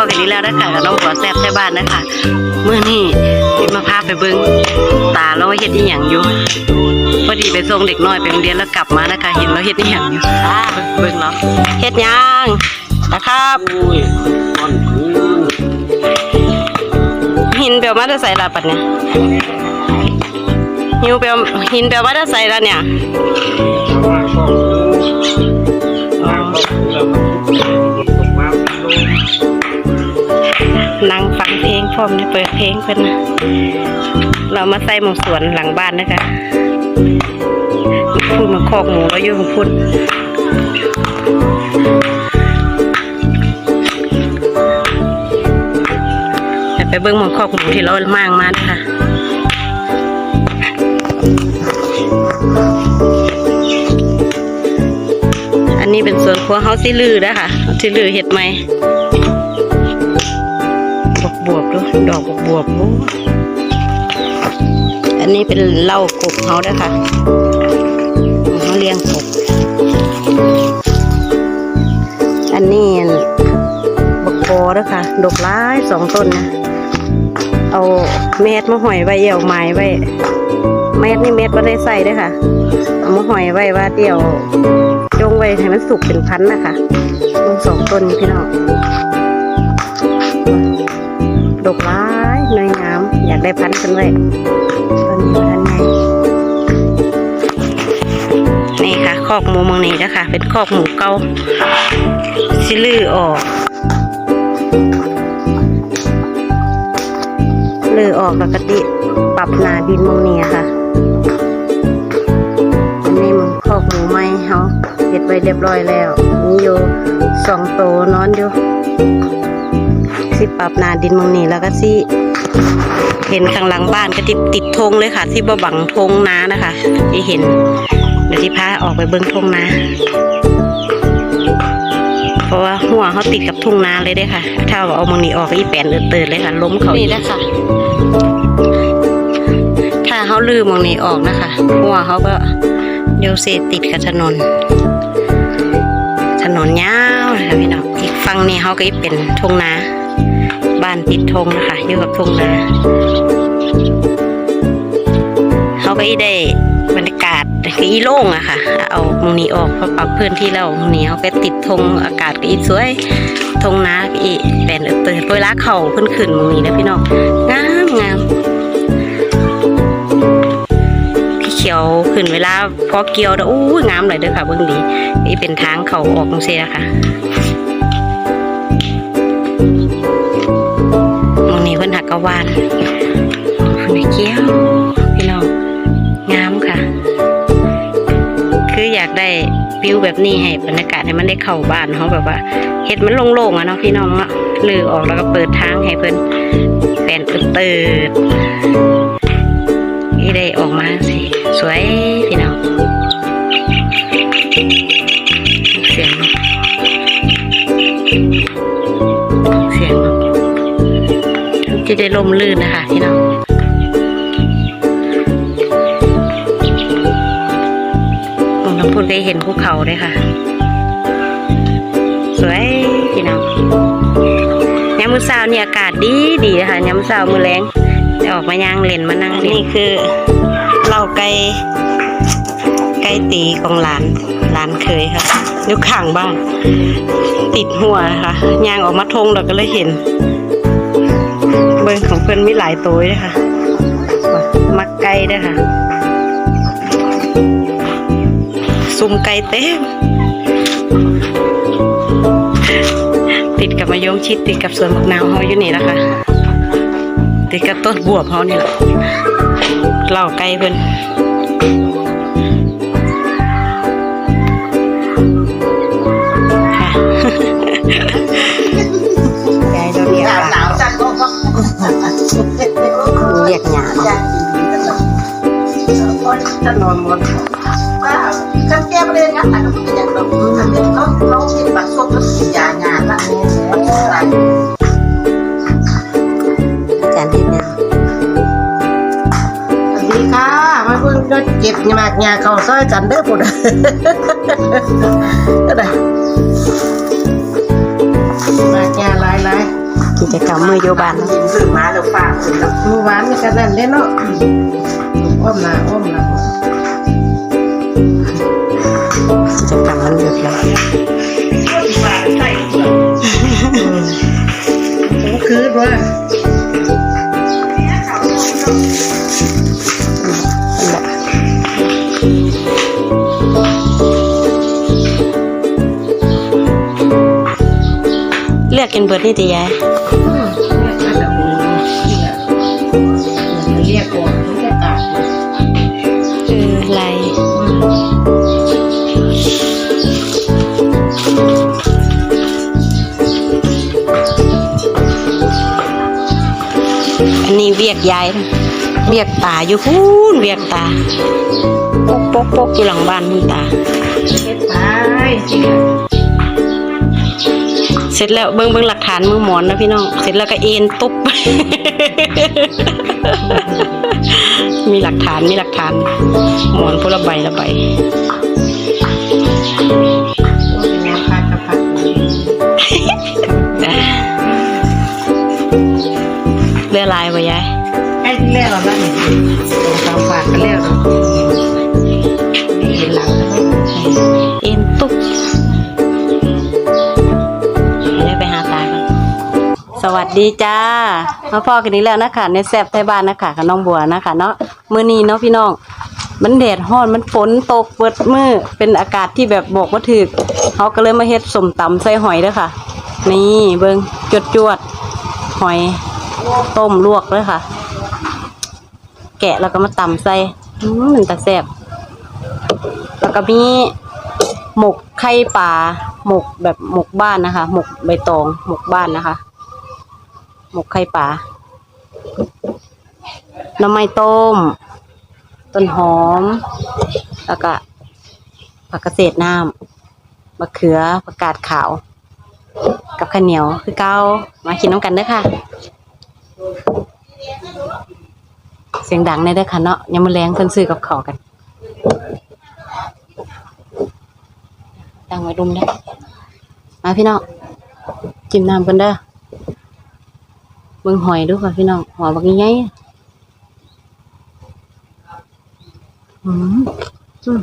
อกันนี้แล้วนะคะกับน้องบัวแซ่บใช้บ้านนะคะเมื่อนี่มาพาไปเบิ้งตาเราเฮ็ดอีหยังอยู่พอดีไปส่งเด็กน้อยไปโรงเรียนแล้วกลับมานะคะ เห็นเราเฮ็ดอีหยังอยู่เบิ้งเนาะเฮ็ดหยังนะครับหินเปียวมาได้ใส่ละปัดเนี่ยหิวเปียวหินเปียวมาได้ใส่ละเนี่ย ร้อมเนี่ยเปิดเพลงเพิ่นนะเรามาใส่หมองสวนหลังบ้านนะคะพูดมาคอกหมูแล้วอยู่ของพุ่นไปเบิ้งหมองคอกหมูที่เรามางมานะคะอันนี้เป็นสวนครัวเฮาสิลือนะคะสิลือเห็ดไหม ดอกบวบโอ้อันนี้เป็นเหล้ากบเขาด้อค่ะเขาเลี้ยงกบอันนี้บักโบเด้อค่ะ ดอกร้ายสองต้นนะ เอาเม็ดมาห่อยไว้เอี่ยวไม้ไว้ เม็ดนี่เม็ดไม่ได้ใส่ด้อค่ะ เอามาห่อยไว้ว่าเดี๋ยวจงไว้ให้มันสุกเป็นพันนะคะต้นสองต้นพี่น้อง ดกร้ายเนยงาม อยากได้พันธุ์กันไว้ตอนนี้พันธุ์ไงนี่ค่ะคอกหมูเมังนี้นะคะเป็นคอกหมูเกาสิลือออกลือออกแล้วก็ติปรับหนาดินมังนี้ค่ะอันนี้มึงคอกหมูไหมเฮาเก็บไว้เรียบร้อยแล้วมีอยู่สองโตนอนอยู่ สิปรับหนาดินเมองนี้แล้วก็สิเห็นข้างหลังบ้านก็ติดติดธงเลยค่ะที่บ่บังธงนานะคะที่เห็นเดี๋ยวที่พาออกไปเบิ้งธงนาเพราะว่าหัวเขาติดกับทุ่งนาเลยเด้อค่ะ ถ้าเอาเมองนี้ออกก็อีแปนเอือเตือนเลยค่ะ ล้มเขานี่นะคะ ถ้าเขาลืมมองนี้ออกนะคะ หัวเขาก็โยเซติดกับถนน ถนนยาวนะคะพี่น้องอีกฝั่งนี้เขาก็เป็นทุ่งนา บ้านติดธงนะคะอยู่กับทุ่งนาเขาก็ได้บรรยากาศก็อีโล่งอะค่ะ เอามงนี้ออกเพราะปรับพื้นที่แล้วมงนี้เขาก็ติดธงอากาศก็อีสวยธงนาก็อีแปลนเตือนเวลาเขาขึ้นขึ้นมงนี้นะพี่น้องงามงามพี่เขียวขึ้นเวลาพอเกี่ยวแล้วอู้งามเลยเด้อค่ะเบื้องดีนี่เป็นทางเขาออกตรงเสียค่ะ หักกะวานคุณเกี้ยวพี่น้องงามค่ะ คืออยากได้วิวแบบนี้ให้บรรยากาศให้มันได้เข้าบ้านเขาแบบว่าเฮ็ดมันโล่งๆอะเนาะพี่น้องเนาะลือออกแล้วก็เปิดทางให้เพิ่นแปลนเติดๆนี่ได้ออกมาสิสวยพี่น้อง จะได้ลมลื่นนะคะพี่น้องมน้ำพุนได้เห็นภูเขาเลยค่ะ สวยพี่น้องยามมื้อเช้านี่อากาศดีดีนะคะยามมื้อเช้ามือแรงจะออกมายางเล่นมานั่งนี่คือเหล่าไก่ไก่ตีของหลานหลานเคยค่ะอยู่ข้างบ้านติดหัวนะคะยางออกมาทงเราก็เลยเห็น บิ้งของเพื่อนมีหลายตัวเลยค่ะว่ามักไก่ด้วยค่ะซุ่มไก่เต็มติดกับมะยงชิดติดกับสวนมะนาวเขาอยู่นี่นะคะ ติดกับต้นบวบเขานี่แหละเล่าไก่เพิ่น จะนอนหมดก็จำแก้ไม่ได้นะแต่ก็ไม่อยากแบบทำเป็นเขาเขาเห็นบัตรส้มแล้วกินยางานละมันอะไรอาจารย์ที่เนี่ยสวัสดีค่ะมาเพิ่งก็เก็บหมากยาเขาซอยกันเด้อปุ่นก็ได้หมากยาลายลายกิจกรรมมือโยบานเนาะซื้อมาแล้วฝากเมื่อวานนี่ก็นั่นเด้เนาะ อ้อมหน้าอ้อมหลังกิจกรรมมันหยุดแล้วฝากใส่เปลือกก็คือว่านั่นแหละเลือกกินเบิดนี่ติยาย อันนี้เวียกยายเวียกตาอยู่พูนเวียกตาปกปกปกอยู่หลังบ้านคุณตาเฮ็ดตายสิเสร็จแล้วเบิ่งเบิ่งหลักฐานมือหมอนนะพี่น้อง เสร็จแล้วก็เอ็นตุ๊บ มีหลักฐานมีหลักฐาน หมอนพละใบละใบ ใกล้ที่แรกเราบ้านนี่ตรงตามฝากกันแล้วเนาะนี่เห็นหลังเอ็นตุ๊บเดี๋ยวไปหาตาสวัสดีจ้ามาพ่อกันนี้แล้วนะคะในแซบไทยบ้านนะคะกับน้องบัวนะคะ เนาะมือนี้เนาะพี่น้องมันแดดร้อนมันฝนตกเปิดมือเป็นอากาศที่แบบบอกว่าถึกเขาก็เลยมาเฮ็ดสมตำใส่หอยด้อค่ะ นี่เบิงจวดจวดหอยต้มลวกเลยค่ะ แกะแล้วก็มาตำใส่อืมมันตะแซบแล้วก็มีหมกไข่ปลาหมกแบบหมกบ้านนะคะ หมกใบตอง หมกบ้านนะคะ หมกไข่ปลาน้ำไม้ต้ม ต้นหอม แล้วก็ผักกระเศษน้ำมะเขือผักกาดขาว กับข้าวเหนียวคือเก้ามากินน้ำกันเด้อค่ะ เสียงดังในเด้ค่ะเนาะยังมาแรงเพิ่นซื้อกับขาวกัน ตั้งไว้ดุมได้มาพี่น้องจิ้มน้ำกันเด้อเบิ่งหอยดูค่ะพี่น้องหัวบักใหญ่ๆอืมอืม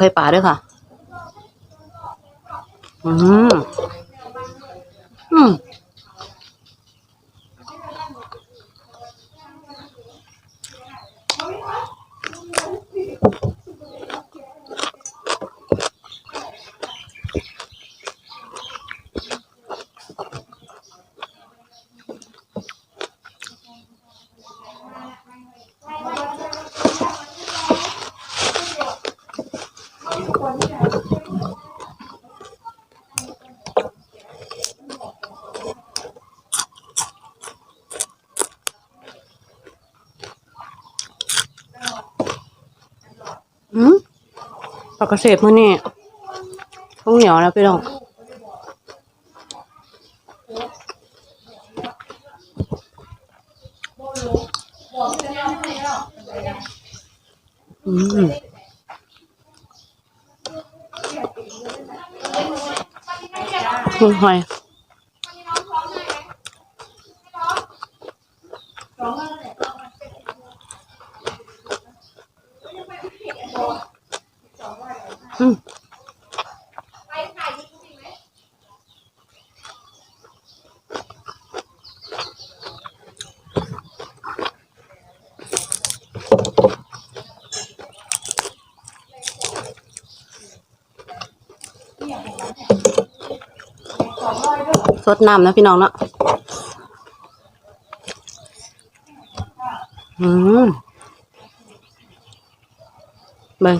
ไข่ปลาด้วยค่ะ อืม ปากระเสบมือนี่ทุ่งเหนียวนะพี่น้องอืมคุณหอย สดน้ำนะพี่น้องเนาะอืมเบิ่ง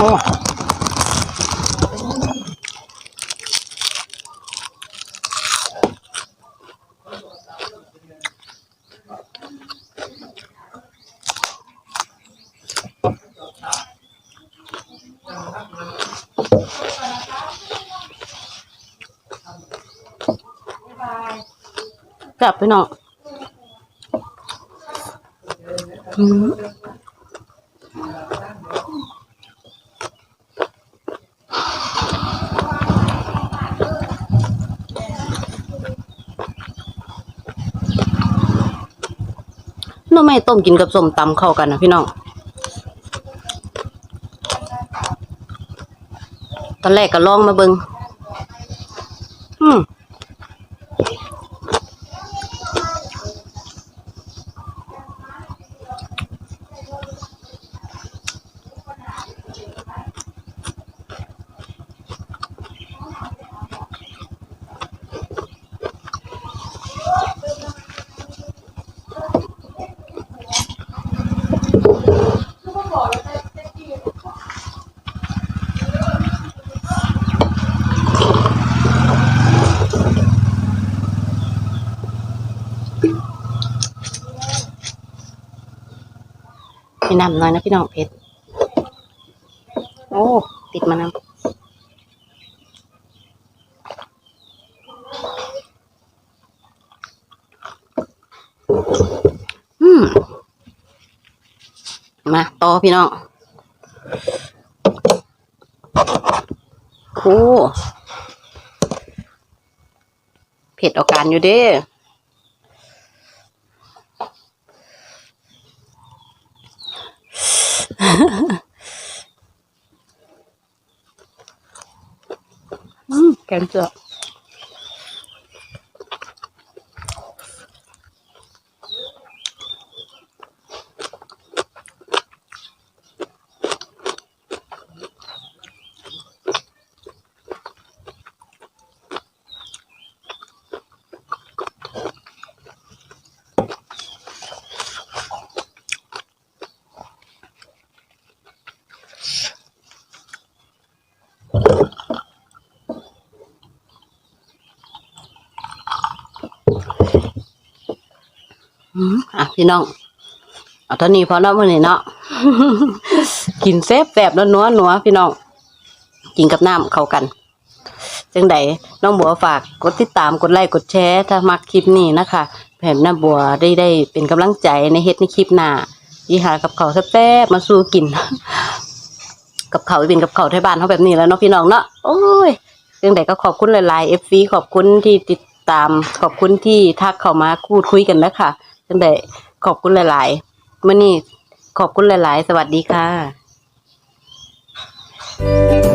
โอ้กลับไปเนาะอืม หน้อ ไม่ต้มกินกับส้มตำเข้ากันนะพี่น้องตอนแรกก็ลองมาเบิง น้ำหน่อยนะพี่น้องเผ็ด โอ้ ติดมานำอืมมาต่อพี่น้องโอ้เผ็ดเอาการอยู่เด้ อืม แกงเจืออืมอะ พี่น้องเอาเท่านี้พอเนาะมื้อนี้เนาะกินแซ่บแซ่บแล้วนัวนัวพี่น้องกินกับน้ำเข้ากันจังใดน้องบัวฝากกดติดตามกดไลค์กดแชร์ถ้ามักคลิปนี้นะคะแผ่นน้าบัวได้ได้เป็นกำลังใจในเฮ็ดในคลิปหน้ายี่หากับเขาวแซ่บๆมาสู้กิน กับเขาวเป็นกับเขาวไทยบ้านเขาแบบนี้แล้วเนาะพี่น้องเนาะโอ้ยจังใดก็ขอบคุณหลายๆเอฟซีขอบคุณที่ติดตามขอบคุณที่ทักเข้ามาพูดคุยกันนะคะ จังได้ขอบคุณหลายๆมื่อนี้ขอบคุณหลาย ๆ สวัสดีค่ะ